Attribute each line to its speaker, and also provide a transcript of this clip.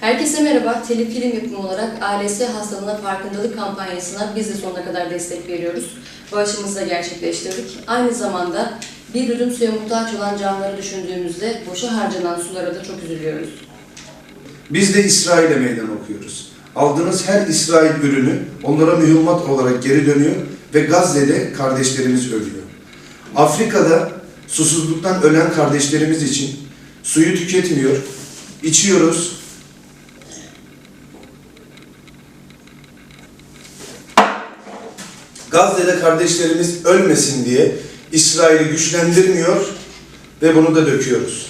Speaker 1: Herkese merhaba. Telif film yapımı olarak ALS hastalığına farkındalık kampanyasına biz de sonuna kadar destek veriyoruz. Bağışımızı da gerçekleştirdik. Aynı zamanda bir yudum suya muhtaç olan canlıları düşündüğümüzde boşa harcanan sulara da çok üzülüyoruz.
Speaker 2: Biz de İsrail'e meydan okuyoruz. Aldığınız her İsrail ürünü onlara mühimmat olarak geri dönüyor ve Gazze'de kardeşlerimiz ölüyor. Afrika'da susuzluktan ölen kardeşlerimiz için suyu tüketmiyor, içiyoruz. Gazze'de kardeşlerimiz ölmesin diye İsrail'i güçlendirmiyor ve bunu da döküyoruz.